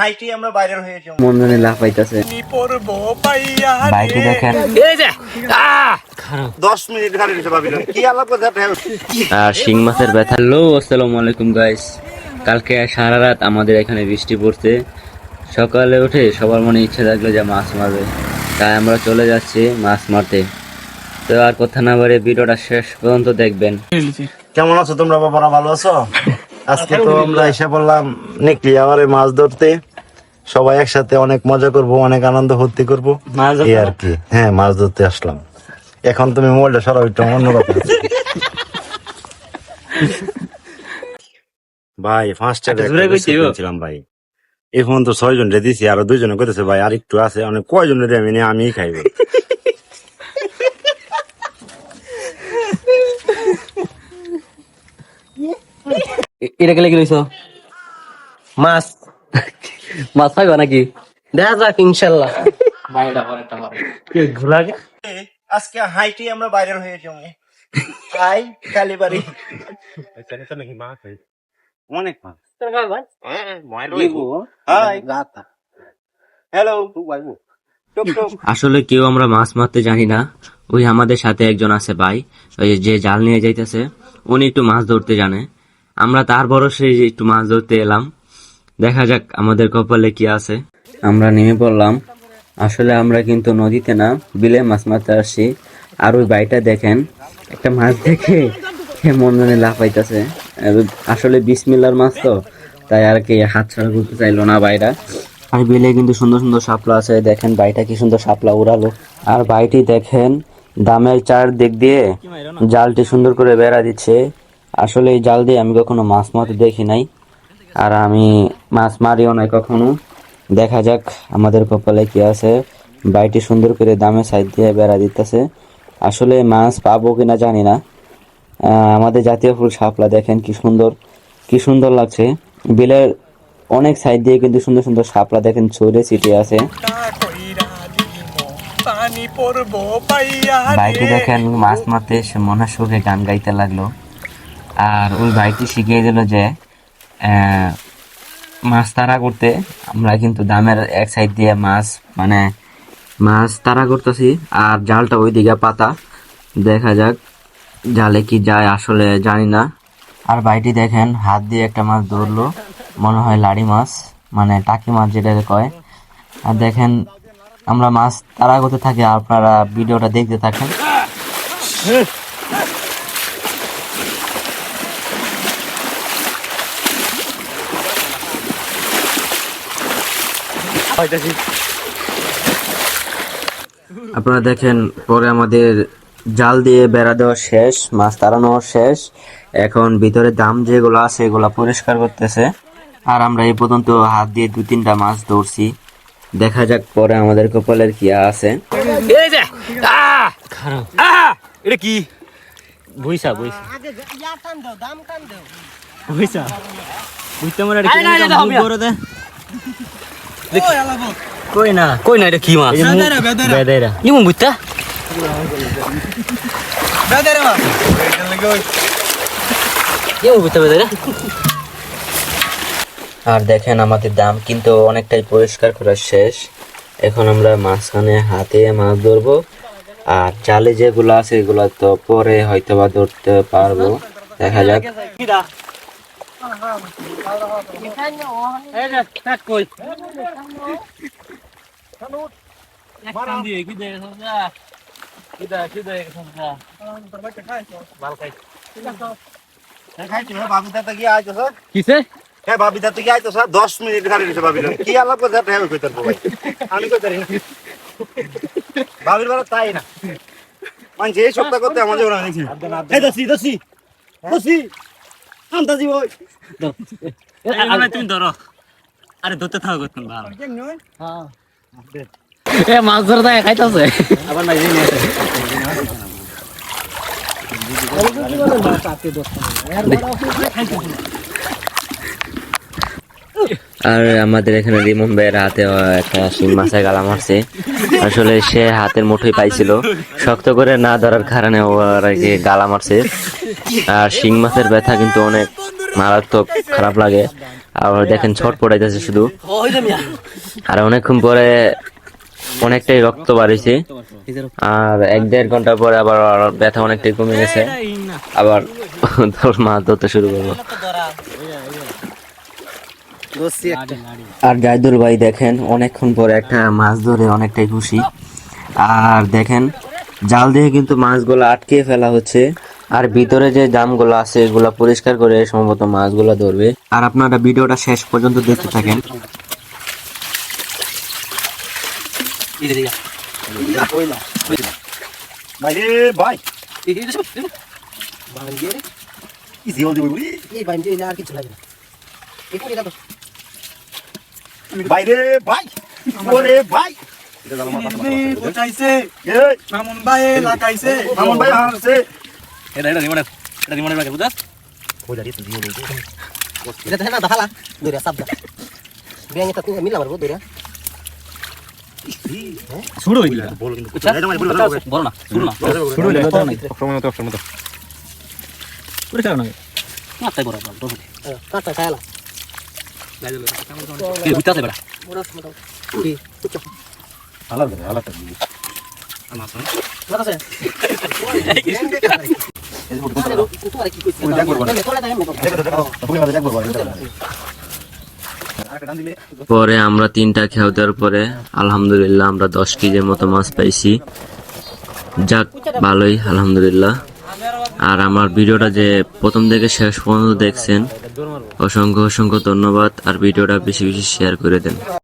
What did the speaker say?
হাইটি আমরা বাইরের হয়ে যাব। মনজনে লাভ পাইতাছে। বাইকে দেখেন। দশ মিনিট গাড়ি দিতে পারবি কি আলাপ কথা আর শিং মাছের ব্যথা। হ্যালো আসসালামু আলাইকুম গাইস কালকে সারা রাত আমাদের এখানে বৃষ্টি পড়ছে। সকালে উঠে সবার মনে ইচ্ছে থাকল যে মাছ মারবে। তাই আমরা চলে যাচ্ছি মাছ মারতে। তো আর কথা না বাড়ে ভিডিওটা শেষ পর্যন্ত দেখবেন। কেমন আছো তোমরা বাবারা? ভালো আছো? আজকে তো আমরা এসে বললাম নেকলি আবার মাছ ধরতে। সবাই একসাথে অনেক মজা করব অনেক আনন্দ ফুর্তি করব। এই আর কি। হ্যাঁ মাছ ধরতে আসলাম। এখন তুমি মোবাইলটা সরাও একটু অন্যরকম ভাই পাঁচটা ছিলাম ভাই। এখন তো ছয় জন দিছি আরও দুইজনে কইতেছে ভাই আর একটু আছে। অনেক কয়জন রে আমি আমিই খাইবো। এটা গেলে কি লইছো মাছ। মাছ পাইবা নাকি? দেখা যাক ইনশাল্লাহ। আজকে হাইটি আমরা বাইরের হয়ে যাব। হাই কালীবাড়ি। অনেক মাছ। হাই। হ্যালো। আসলে কেউ আমরা মাছ মারতে জানি না। ওই আমাদের সাথে একজন আছে ভাই ওই যে জাল নিয়ে যাইতেছে। উনি একটু মাছ ধরতে জানে। আমরা তার ভরসে একটু মাছ ধরতে এলাম। দেখা যাক আমাদের কপালে কি আছে। আমরা নেমে পড়লাম। আসলে আমরা কিন্তু নদীতে না, বিলে মাছ মারতে আসছি। আর ওই বাড়িটা দেখেন, একটা মাছ দেখে মন মনে লাফাইতেছে আসলে বিসমিল্লার মাছ তো, তাই আর কি হাত ছাড়া করতে চাইলো না বাইরা আর বিলে কিন্তু সুন্দর সুন্দর শাপলা আছে, দেখেন বাড়িটা কি সুন্দর শাপলা উড়ালো। আর বাড়িটি দেখেন, দামের চার দিক দিয়ে জালটি সুন্দর করে বেড়া দিচ্ছে। আসলে এই জাল দিয়ে আমি কখনো মাছ মারতে দেখি নাই। আর আমি মাছ মারিও নাই কখনো। দেখা যাক আমাদের কপালে কি আছে। বাইটি সুন্দর করে দামে সাইড দিয়ে বেড়া দিতেছে। আসলে মাছ পাবো কিনা জানি না। আমাদের জাতীয় ফুল শাপলা, দেখেন কি সুন্দর কি সুন্দর লাগছে। বিলের অনেক সাইড দিয়ে কিন্তু সুন্দর সুন্দর শাপলা, দেখেন ছড়ে ছিটিয়ে আছে। ভাইটি দেখেন, মাছ মারতে এসে মনে সুখে গান গাইতে লাগল। আর ওই ভাইটি শিখিয়ে দিল যে মাছ তাড়া করতে, আমরা কিন্তু দামের এক সাইড দিয়ে মাছ মানে মাছ তাড়া করতেছি, আর জালটা ওই দিকে পাতা। দেখা যাক জালে কি যায়, আসলে জানি না। আর বাইটি দেখেন, হাত দিয়ে একটা মাছ ধরলো, মনে হয় লাড়ি মাছ মানে টাকি মাছ যেটা কয়। আর দেখেন, আমরা মাছ তাড়া করতে থাকি, আপনারা ভিডিওটা দেখতে থাকেন। আপনারা দেখেন পরে আমাদের জাল দিয়ে বেড়া দেওয়া শেষ মাছ তাড়ানো শেষ। এখন ভিতরে দাম যেগুলো আছে এগুলা পরিষ্কার করতেছে। আর আমরা এই পর্যন্ত হাত দিয়ে দু তিনটা মাছ ধরছি। দেখা যাক পরে আমাদের কপালের কি আছে! এটা কি? বুঝতে কই না? কই না এটা কি মাছ? বেদাইরা ইমন বুঝতা ইমন বুঝতে বেদে আর দেখেন আমাদের দাম কিন্তু অনেকটাই পরিষ্কার করা শেষ। এখন আমরা মাঝখানে হাতে মাছ ধরবো। আর জালে যেগুলো আছে এগুলো তো পরে হয়তো বা ধরতে পারব। দেখা যাক। কিসে? হ্যাঁ ভাবি দাদা গিয়ে আইতো স্যার দশ মিনিট গাড়ি দিতে না। কি আলাপ কথা হ্যাঁ আমি না ভাবির বেলা তাই না। মানে যে সপ্তাহ করতে আমাদের ওরা দেখি এই দসি দসি দসি আন্দাজি বই তুমি ধরো। আরে ধরতে থাকো তুমি ভালো। এ মাছ ধরে দেয় খাইতেছে। আবার নাই যে নিয়ে আর আমাদের এখানে রিমন ভাইয়ের হাতে একটা শিং মাছের গালা মারছে। আসলে সে হাতের মুঠোই পাইছিল। শক্ত করে না ধরার কারণে ও আর কি গালা মারছে। আর শিং মাছের ব্যথা কিন্তু অনেক মারাত্মক খারাপ লাগে। আবার দেখেন ছট পড়াইতেছে শুধু। আর অনেকক্ষণ পরে অনেকটাই রক্ত বাড়িছে। আর এক দেড় ঘণ্টা পরে আবার ব্যথা অনেকটাই কমে গেছে। আবার মাছ ধরতে শুরু করব আর জাইদুল ভাই দেখেন অনেকক্ষণ পরে একটা মাছ ধরে অনেকটাই খুশি আর দেখেন জাল দিয়ে কিন্তু মাছগুলো আটকে ফেলা হচ্ছে আর ভিতরে যে জামগুলো আছে এগুলা পরিষ্কার করে সম্ভবত মাছগুলো ধরবে আর আপনারা ভিডিওটা শেষ পর্যন্ত দেখতে থাকেন বলি ভাই ওরে ভাই। মামুন ভাই লাগাইছে মামুন ভাই হারছে এটা এটা রিমোট এটা রিমোটের বাকি বুঝাস কই দাঁড়িয়ে তুই জীবন এটা তো না দাহালা দইরা সাবদা বিয়াঙ্গে তো তুমি মিলা মারবো দইরা শুরু হইল বল কিন্তু আচ্ছা বল না শুরু না। শুরু হইল করে চাও না। মাথায় বড় বড় কাটা খায়লা পরে আমরা তিনটা খেয়ে দেওয়ার পরে আলহামদুলিল্লাহ আমরা দশ কেজির মতো মাছ পাইছি। যাক ভালোই আলহামদুলিল্লাহ। আর আমার ভিডিওটা যে প্রথম থেকে শেষ পর্যন্ত দেখছেন, অসংখ্য অসংখ্য ধন্যবাদ। আর ভিডিওটা বেশি বেশি শেয়ার করে দেন।